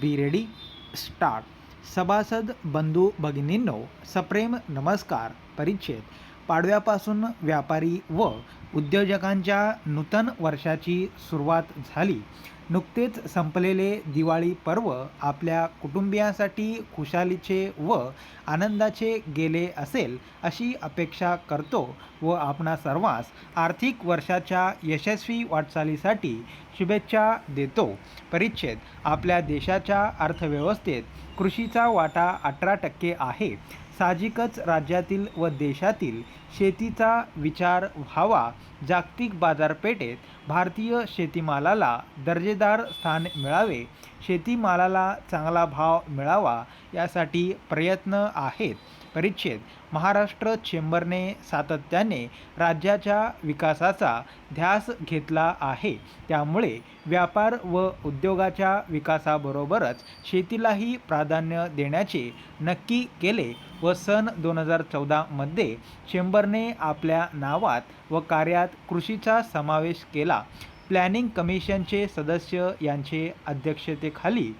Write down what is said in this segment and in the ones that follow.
બી ready start સભાસદ બંધુ ભગિનીનો સપ્રેમ નમસ્કાર પરિચ્છેદ पाडव्यापासून व्यापारी व उद्योजकांच्या नूतन वर्षाची सुरुवात झाली. नुकतेच संपलेले दिवाळी पर्व आपल्या कुटुंबियांसाठी खुशालीचे व आनंदाचे गेले असेल अशी अपेक्षा करतो व आपणा सर्वांस आर्थिक वर्षाच्या यशस्वी वाटचालीसाठी शुभेच्छा देतो. परिच्छेद आपल्या देशाच्या अर्थव्यवस्थेत कृषीचा वाटा अठरा टक्के आहे. साहजिकच राज्यातील व देशातील शेतीचा विचार व्हावा. जागतिक बाजारपेठेत भारतीय शेतीमालाला दर्जेदार स्थान मिळावे. शेतीमालाला चांगला भाव मिळावा यासाठी प्रयत्न आहेत. परिच्छेद. महाराष्ट्र चेंबरने सातत्याने राज्याच्या विकासाचा ध्यास घेतला आहे. त्यामुळे व्यापार व उद्योगाच्या विकासाबरोबरच शेतीलाही प्राधान्य देण्याचे नक्की केले व सन दोन हजार चौदामध्ये चेंबरने आपल्या नावात व कार्यात कृषीचा समावेश केला. प्लॅनिंग कमिशनचे सदस्य यांचे अध्यक्षतेखाली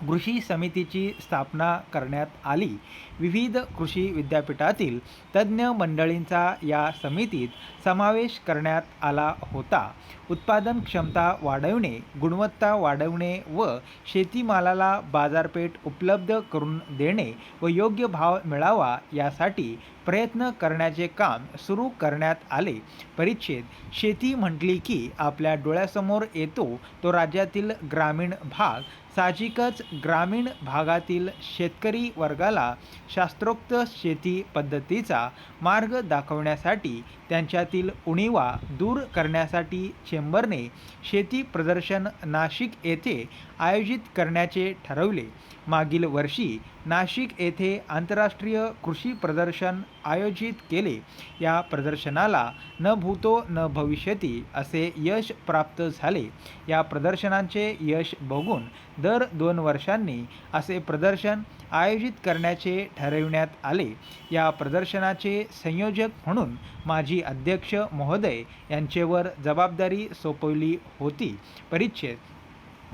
कृषी समितीची स्थापना करण्यात आली. विविध कृषी विद्यापीठातील तज्ज्ञ मंडळींचा या समितीत समावेश करण्यात आला होता. उत्पादन क्षमता वाढवणे गुणवत्ता वाढवणे व शेतीमालाला बाजारपेठ उपलब्ध करून देणे व योग्य भाव मिळावा यासाठी प्रयत्न करण्याचे काम सुरू करण्यात आले. परिच्छेद शेती म्हटली की आपल्या डोळ्यासमोर येतो तो राज्यातील ग्रामीण भाग. साहजिकच ग्रामीण भागातील शेतकरी वर्गाला शास्त्रोक्त शेती पद्धतीचा मार्ग दाखवण्यासाठी त्यांच्यातील उणीवा दूर करण्यासाठी चेंबरने शेती प्रदर्शन नाशिक येथे आयोजित करण्याचे ठरवले. मागील वर्षी नाशिक येथे आंतरराष्ट्रीय कृषी प्रदर्शन आयोजित केले. या प्रदर्शनाला न भूतो न भविष्यती असे यश प्राप्त झाले. या प्रदर्शनांचे यश बघून दर दोन वर्षांनी असे प्रदर्शन आयोजित करण्याचे ठरविण्यात आले. या प्रदर्शनाचे संयोजक म्हणून माजी अध्यक्ष महोदय यांचेवर जबाबदारी सोपवली होती. परिच्छेद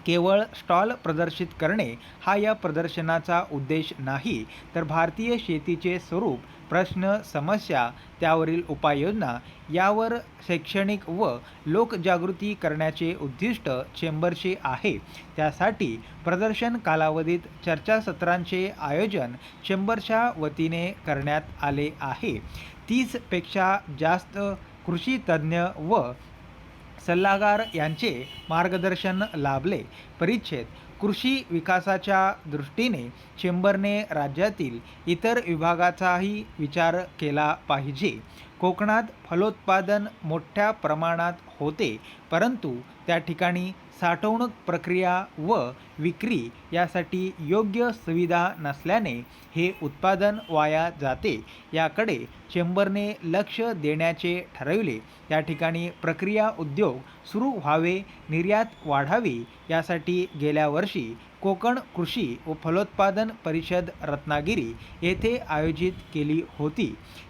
केवळ स्टॉल प्रदर्शित करणे हा या प्रदर्शनाचा उद्देश नाही तर भारतीय शेतीचे स्वरूप प्रश्न समस्या त्यावरील उपाययोजना यावर शैक्षणिक व लोकजागृती करण्याचे उद्दिष्ट चेंबरचे आहे. त्यासाठी प्रदर्शन कालावधीत चर्चासत्रांचे आयोजन चेंबरच्या वतीने करण्यात आले आहे. तीसपेक्षा जास्त कृषी तज्ज्ञ व सल्लागार यांचे मार्गदर्शन लाभले. परिच्छेद कृषी विकासाच्या दृष्टीने चेंबरने राज्यातील इतर विभागाचाही विचार केला पाहिजे. कोकणात फलोत्पादन मोठ्या प्रमाणात होते परंतु त्या ठिकाणी साठवणूक प्रक्रिया व विक्री यासाठी योग्य सुविधा नसल्याने हे उत्पादन वाया जाते. याकडे चेंबरने लक्ष देण्याचे ठरविले. या ठिकाणी प्रक्रिया उद्योग सुरू व्हावे निर्यात वाढावी यासाठी गेल्या वर्षी कोकण कृषी व फलोत्पादन परिषद रत्नागिरी येथे आयोजित केली होती.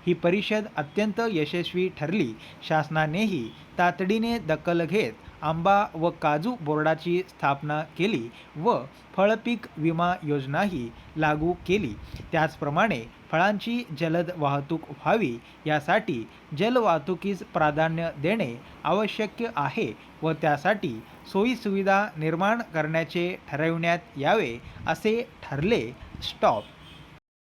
ही परिषद अत्यंत यशस्वी ठरली. शासनानेही तातडीने दखल घेत आंबा व काजू बोर्डाची स्थापना केली व फळपीक विमा योजनाही लागू केली. त्याचप्रमाणे फळांची जलद वाहतूक व्हावी यासाठी जलवाहतुकीस प्राधान्य देणे आवश्यक आहे व त्यासाठी सोयीसुविधा निर्माण करण्याचे ठरविण्यात यावे असे ठरले. स्टॉप.